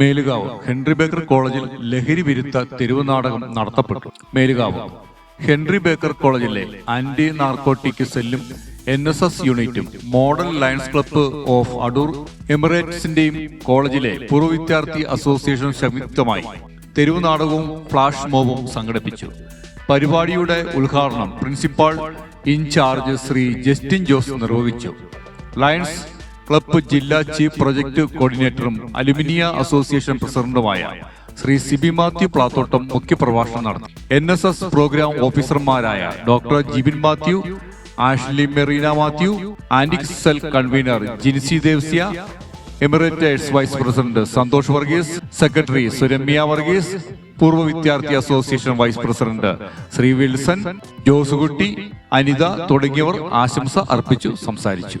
Melukavu Henry Baker കോളേജിൽ ലഹരി വിരുദ്ധ തെരുവുനാടകം നടത്തപ്പെട്ടു. മേലുകാവ് ഹെൻറി ബേക്കർ കോളേജിലെ ആന്റി നാർക്കോട്ടിക് സെല്ലും എൻ എസ് എസ് യൂണിറ്റും model Lions club of Adoor എമിറേറ്റ്സിന്റെയും കോളേജിലെ പൂർവ വിദ്യാർത്ഥി അസോസിയേഷൻ സംയുക്തമായി തെരുവുനാടകവും ഫ്ലാഷ് മോബും സംഘടിപ്പിച്ചു. പരിപാടിയുടെ ഉദ്ഘാടനം principal in charge Shri Justin Jose നിർവഹിച്ചു. ലയൺസ് ക്ലബ്ബ് ജില്ലാ ചീഫ് പ്രൊജക്ട് കോർഡിനേറ്ററും അലുമിനിയ അസോസിയേഷൻ പ്രസിഡന്റുമായ ശ്രീ സിബി മാത്യു പ്ലാത്തോട്ടം മുഖ്യപ്രഭാഷണം നടത്തി. എൻ എസ് എസ് പ്രോഗ്രാം ഓഫീസർമാരായ doctor Jibin Mathew Ashley Marina Mathew antique cell convener Jincy Devasia Emirates vice president Santhosh Varghese secretary Suramya Varghese പൂർവ വിദ്യാർത്ഥി association vice president Shri Wilson Josekutty Anitha തുടങ്ങിയവർ ആശംസ അർപ്പിച്ചു. സംസാരിച്ചു.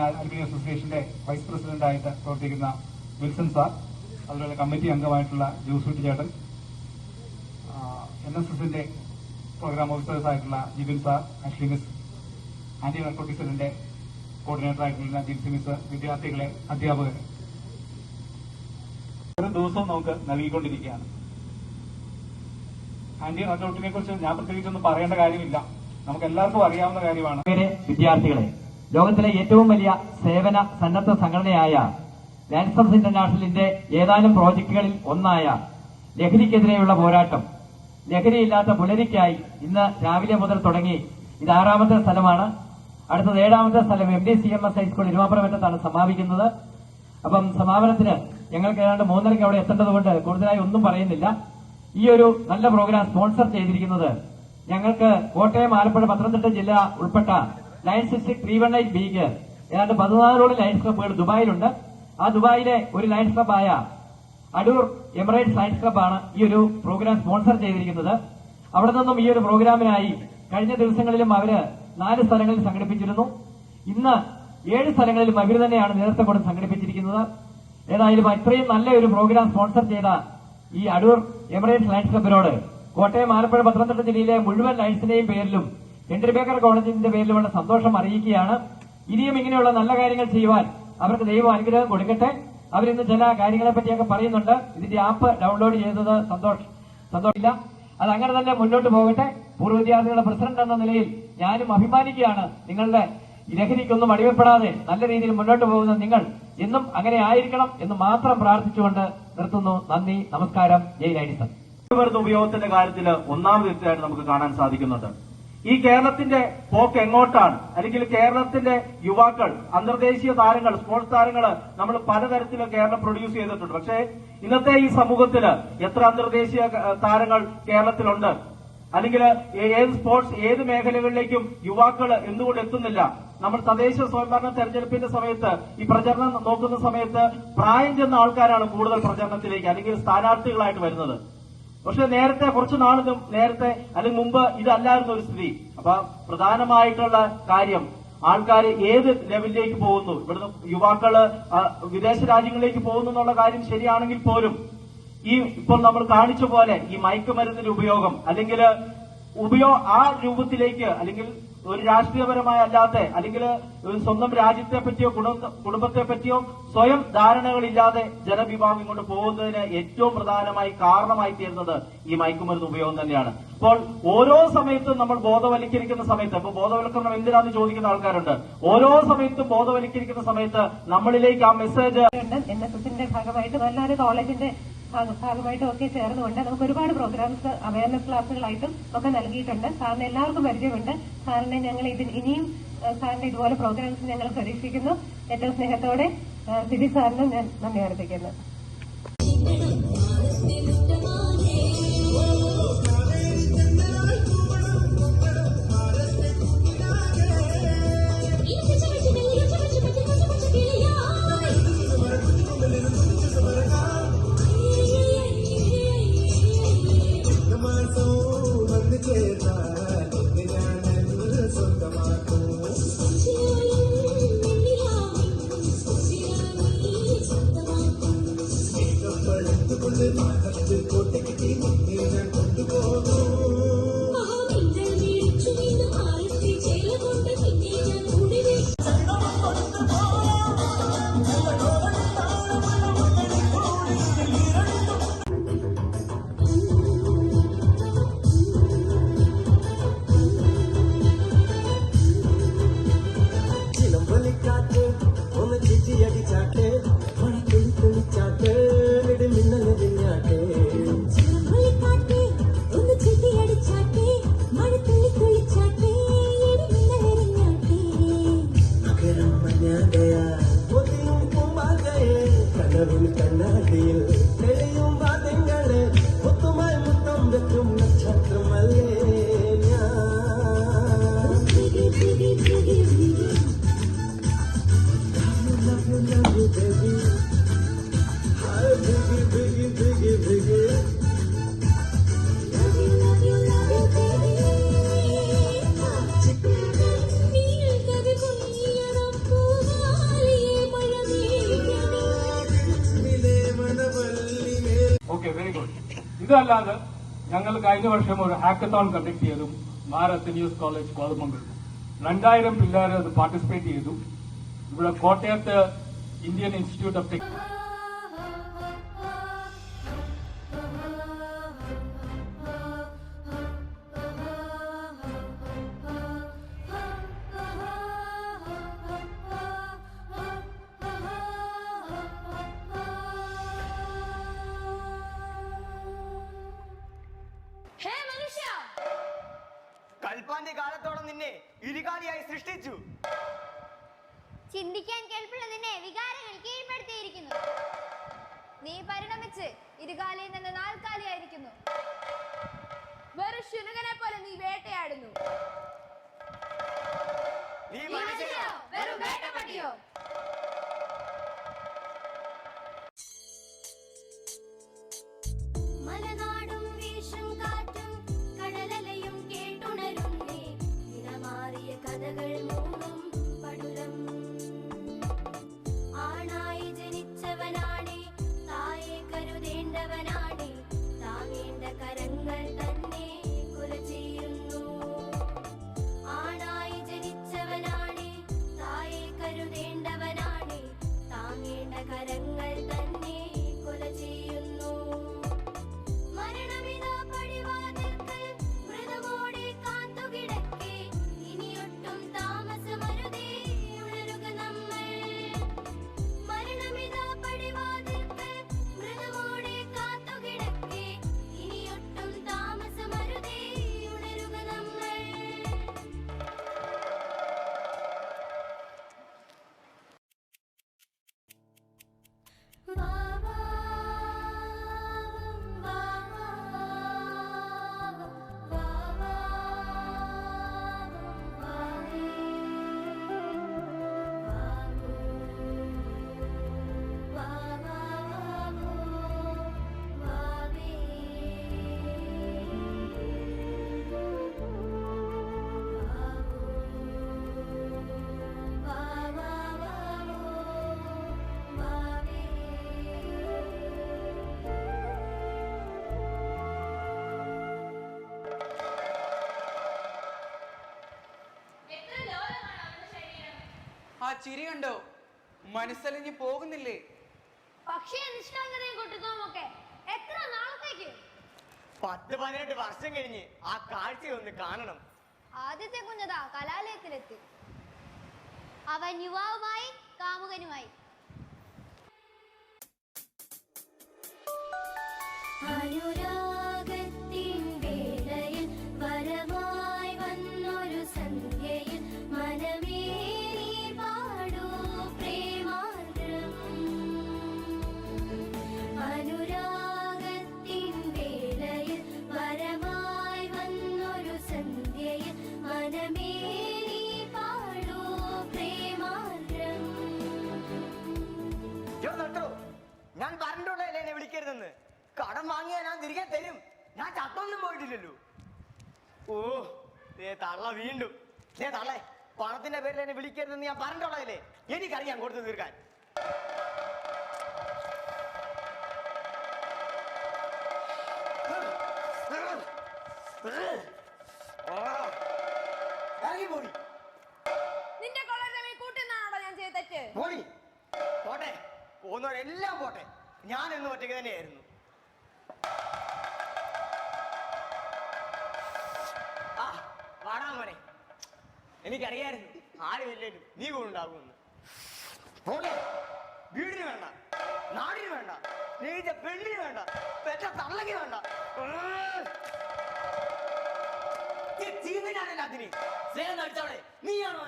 അതുപോലെ അലുമിനിയം അസോസിയേഷന്റെ vice പ്രസിഡന്റായിട്ട് പ്രവർത്തിക്കുന്ന വിൽസൺ സാർ അതുപോലെ കമ്മിറ്റി അംഗമായിട്ടുള്ള ജോസൂട്ടി ചേട്ടൻ എൻ എസ് എസിന്റെ പ്രോഗ്രാം ഓഫീസേഴ്സ് ആയിട്ടുള്ള Jibin sir Ashley miss anti narcotic സെല്ലിന്റെ കോർഡിനേറ്റർ ആയിട്ടുള്ള ജിൻസി മിസ് വിദ്യാർത്ഥികളെ അധ്യാപകർ. ഓരോ ദിവസവും നമുക്ക് നൽകിക്കൊണ്ടിരിക്കുകയാണ്. ആന്റി നാർക്കോട്ടിനെ കുറിച്ച് ഞാൻ പ്രത്യേകിച്ചൊന്നും പറയേണ്ട കാര്യമില്ല. നമുക്ക് എല്ലാവർക്കും അറിയാവുന്ന കാര്യമാണ്. വിദ്യാർത്ഥികളെ ലോകത്തിലെ ഏറ്റവും വലിയ സേവന സന്നദ്ധ സംഘടനയായ ലാൻസർസ് ഇന്റർനാഷണലിന്റെ ഏതാനും പ്രോജക്ടുകളിൽ ഒന്നായ ലഹരിക്കെതിരെയുള്ള പോരാട്ടം. ലഹരിയില്ലാത്ത പുലരിക്കായി ഇന്ന് രാവിലെ മുതൽ തുടങ്ങി ഇത് ആറാമത്തെ സ്ഥലമാണ്. അടുത്തത് ഏഴാമത്തെ സ്ഥലം M D C M S high school ഇരുമാപ്പുറമറ്റത്താണ് സമാപിക്കുന്നത്. അപ്പം സമാപനത്തിന് ഞങ്ങൾക്ക് ഏതാണ്ട് മൂന്നരയ്ക്ക് അവിടെ എത്തേണ്ടതുകൊണ്ട് കൂടുതലായി ഒന്നും പറയുന്നില്ല. ഈ ഒരു നല്ല പ്രോഗ്രാം സ്പോൺസർ ചെയ്തിരിക്കുന്നത് ഞങ്ങൾക്ക് കോട്ടയം ആലപ്പുഴ പത്തനംതിട്ട ജില്ല ഉൾപ്പെട്ട Lions six three one eight ബിക്ക് ഏതാണ്ട് പതിനാലോളം ലയൻസ് ക്ലബ്ബുകൾ ദുബായിലുണ്ട്. ആ ദുബായിലെ ഒരു ലയൻസ് ക്ലബ്ബായ അടൂർ എമിറേറ്റ്സ് സയൻസ് ക്ലബ്ബാണ് ഈ ഒരു പ്രോഗ്രാം സ്പോൺസർ ചെയ്തിരിക്കുന്നത്. അവിടെ നിന്നും ഈ ഒരു പ്രോഗ്രാമിനായി കഴിഞ്ഞ ദിവസങ്ങളിലും അവർ നാല് സ്ഥലങ്ങളിൽ സംഘടിപ്പിച്ചിരുന്നു. ഇന്ന് ഏഴ് സ്ഥലങ്ങളിലും അവർ തന്നെയാണ് നേതൃത്വം കൊണ്ട് സംഘടിപ്പിച്ചിരിക്കുന്നത്. ഏതായാലും ഇത്രയും നല്ല ഒരു പ്രോഗ്രാം സ്പോൺസർ ചെയ്ത ഈ അടൂർ എമിറേറ്റ്സ് സയൻസ് ക്ലബിനോട് കോട്ടയം ആലപ്പുഴ പത്തനംതിട്ട ജില്ലയിലെ മുഴുവൻ ലയൻസിന്റെയും പേരിലും ഹെൻറി ബേക്കർ കോളേജിന്റെ പേരിലുള്ള സന്തോഷം അറിയിക്കുകയാണ്. ഇനിയും ഇങ്ങനെയുള്ള നല്ല കാര്യങ്ങൾ ചെയ്യുവാൻ അവർക്ക് ദൈവം അനുഗ്രഹം കൊടുക്കട്ടെ. അവരിന്ന് ചില കാര്യങ്ങളെ പറ്റിയൊക്കെ പറയുന്നുണ്ട്. ഇതിന്റെ ആപ്പ് ഡൗൺലോഡ് ചെയ്തത് സന്തോഷം സന്തോഷമില്ല അത് അങ്ങനെ തന്നെ മുന്നോട്ട് പോകട്ടെ. പൂർവ വിദ്യാർത്ഥികളുടെ പ്രസിഡന്റ് എന്ന നിലയിൽ ഞാനും അഭിമാനിക്കുകയാണ്. നിങ്ങളുടെ ലഹരിക്കൊന്നും അടിമപ്പെടാതെ നല്ല രീതിയിൽ മുന്നോട്ട് പോകുന്ന നിങ്ങൾ എന്നും അങ്ങനെ ആയിരിക്കണം എന്ന് മാത്രം പ്രാർത്ഥിച്ചുകൊണ്ട് നിർത്തുന്നു. നന്ദി. നമസ്കാരം. ജയ് മരുന്ന് ഉപയോഗത്തിന്റെ കാര്യത്തിൽ ഒന്നാം തീർച്ചയായിട്ടും നമുക്ക് കാണാൻ സാധിക്കുന്നുണ്ട്. ഈ കേരളത്തിന്റെ പോക്ക് എങ്ങോട്ടാണ്? അല്ലെങ്കിൽ കേരളത്തിന്റെ യുവാക്കൾ അന്തർദേശീയ താരങ്ങൾ സ്പോർട്സ് താരങ്ങൾ നമ്മൾ പലതരത്തിലും കേരളം പ്രൊഡ്യൂസ് ചെയ്തിട്ടുണ്ട്. പക്ഷേ ഇന്നത്തെ ഈ സമൂഹത്തിൽ എത്ര അന്തർദേശീയ താരങ്ങൾ കേരളത്തിലുണ്ട്? അല്ലെങ്കിൽ ഏത് സ്പോർട്സ് ഏത് മേഖലകളിലേക്കും യുവാക്കൾ എന്തുകൊണ്ട് എത്തുന്നില്ല? നമ്മൾ തദ്ദേശ സ്വയംഭരണ തെരഞ്ഞെടുപ്പിന്റെ സമയത്ത് ഈ പ്രചരണം നോക്കുന്ന സമയത്ത് പ്രായം ചെന്ന ആൾക്കാരാണ് കൂടുതൽ പ്രചരണത്തിലേക്ക് അല്ലെങ്കിൽ സ്ഥാനാർത്ഥികളായിട്ട് വരുന്നത്. പക്ഷെ നേരത്തെ കുറച്ച് നാളിലും നേരത്തെ അല്ലെങ്കിൽ മുമ്പ് ഇതല്ലായിരുന്നു ഒരു സ്ഥിതി. അപ്പൊ പ്രധാനമായിട്ടുള്ള കാര്യം ആൾക്കാർ ഏത് ലെവലിലേക്ക് പോകുന്നു? ഇവിടുന്ന് യുവാക്കൾ വിദേശ രാജ്യങ്ങളിലേക്ക് പോകുന്നു എന്നുള്ള കാര്യം ശരിയാണെങ്കിൽ പോലും ഈ ഇപ്പോൾ നമ്മൾ കാണിച്ച പോലെ ഈ മയക്കുമരുന്നിന്റെ ഉപയോഗം അല്ലെങ്കിൽ ഉപയോ ആ രൂപത്തിലേക്ക് അല്ലെങ്കിൽ ഒരു രാഷ്ട്രീയപരമായ അല്ലാത്ത അല്ലെങ്കിൽ ഒരു സ്വന്തം രാജ്യത്തെ പറ്റിയോ കുടുംബത്തെ പറ്റിയോ സ്വയം ധാരണകളില്ലാതെ ജനവിഭാഗം കൊണ്ട് പോകുന്നതിന് ഏറ്റവും പ്രധാനമായി കാരണമായി തീരുന്നത് ഈ മയക്കുമരുന്ന് ഉപയോഗം തന്നെയാണ്. അപ്പോൾ ഓരോ സമയത്തും നമ്മൾ ബോധവൽക്കരിക്കുന്ന സമയത്ത് ഇപ്പൊ ബോധവൽക്കരണം എന്തിനാന്ന് ചോദിക്കുന്ന ആൾക്കാരുണ്ട്. ഓരോ സമയത്തും ബോധവൽക്കരിക്കുന്ന സമയത്ത് നമ്മളിലേക്ക് ആ മെസ്സേജ് ഭാഗമായിട്ട് നല്ലൊരു കോളേജിന്റെ ഭാഗമായിട്ടും ഒക്കെ ചേർന്നുകൊണ്ട് നമുക്ക് ഒരുപാട് പ്രോഗ്രാംസ് അവയർനെസ് ക്ലാസ്സുകളായിട്ടും ഒക്കെ നൽകിയിട്ടുണ്ട്. സാറിന് എല്ലാവർക്കും പരിചയമുണ്ട്. സാറിനെ ഞങ്ങൾ ഇതിന് ഇനിയും സാറിന്റെ ഇതുപോലെ പ്രോഗ്രാംസ് ഞങ്ങൾ പ്രതീക്ഷിക്കുന്നു. ഏറ്റവും സ്നേഹത്തോടെ സിബി സാറിനും ഞാൻ നന്ദി അർപ്പിക്കുന്നു. Kanarun kanadil, ഇതല്ലാതെ ഞങ്ങൾ കഴിഞ്ഞ വർഷം ഒരു ഹാക്കത്തോൺ കണ്ടക്ട് ചെയ്തു ഭാരത് ന്യൂസ് കോളേജ് കോതമംഗൽ രണ്ടായിരം പിള്ളേർ അത് പാർട്ടിസിപ്പേറ്റ് ചെയ്തു. ഇവിടെ കോട്ടയത്ത് ഇന്ത്യൻ ഇൻസ്റ്റിറ്റ്യൂട്ട് ഓഫ് ടെക് കൽപ്പാന്റെ കാലത്തോളം നിന്നെ ഇരുകാലിയായി സൃഷ്ടിച്ചു. ചിന്തിക്കാൻ കേൾപ്പുള്ള നിന്നെ വികാരങ്ങൾ കീഴ്പ്പെടുത്തിയിരിക്കുന്നു. നീ പരിണമിച്ച് ഇരുകാലിയിൽ നിന്ന് നാൽക്കാലിയായിരിക്കുന്നു. വെറും ശുനകനെ പോലെ നീ വേട്ടയാടുന്നു. നീ നീ മനുഷ്യനോ വെറും വേട്ടപ്പട്ടിയോ ചിരി കണ്ടോ? മനസ്സലിഞ്ഞ് പോകുന്നില്ലേ? പക്ഷേ നിഷ്കളങ്കതയും എത്ര നാളത്തേക്ക്? പത്ത് പതിനെട്ട് വർഷം കഴിഞ്ഞ് ആ കാഴ്ച ഒന്ന് കാണണം. ആദ്യത്തെ കുഞ്ഞതാ കലാലയത്തിലെത്തി. അവൻ യുവാവുമായി കാമുകനുമായി. അനുരാഗത്തിൻ കടം വാങ്ങിയാൽ ഞാൻ തിരികെ തരും. ഞാൻ ചത്തൊന്നും പോയിട്ടില്ലല്ലോ. ഓ ഏ തള്ള വീണ്ടും. ഏ തള്ളേ പണത്തിന്റെ പേരിൽ എന്നെ വിളിക്കരുതെന്ന് ഞാൻ പറഞ്ഞിട്ടുള്ളതല്ലേ? എനിക്കറിയാം കൊടുത്തു തീർക്കാൻ. ഇറങ്ങി നിന്റെ ഞാൻ പോട്ടെ. പോകുന്നവരെല്ലാം പോട്ടെ. ഞാൻ ഇന്ന് ഒറ്റയ്ക്ക് തന്നെയായിരുന്നു. ആ വാടാ മോനെ. എനിക്കറിയായിരുന്നു ആര് ഇല്ലേലും നീ കൊണ്ടുണ്ടാകുമെന്ന് പോട്ടെ വീടിന് വേണ്ട നാടിന് വേണ്ട നീച്ച പെണ്ണിന് വേണ്ട പെറ്റ തള്ളക്ക് വേണ്ട. ചീന്നിനാണല്ലോ അതിന് സ്നേഹം നടിച്ചവളെ നീയാണോ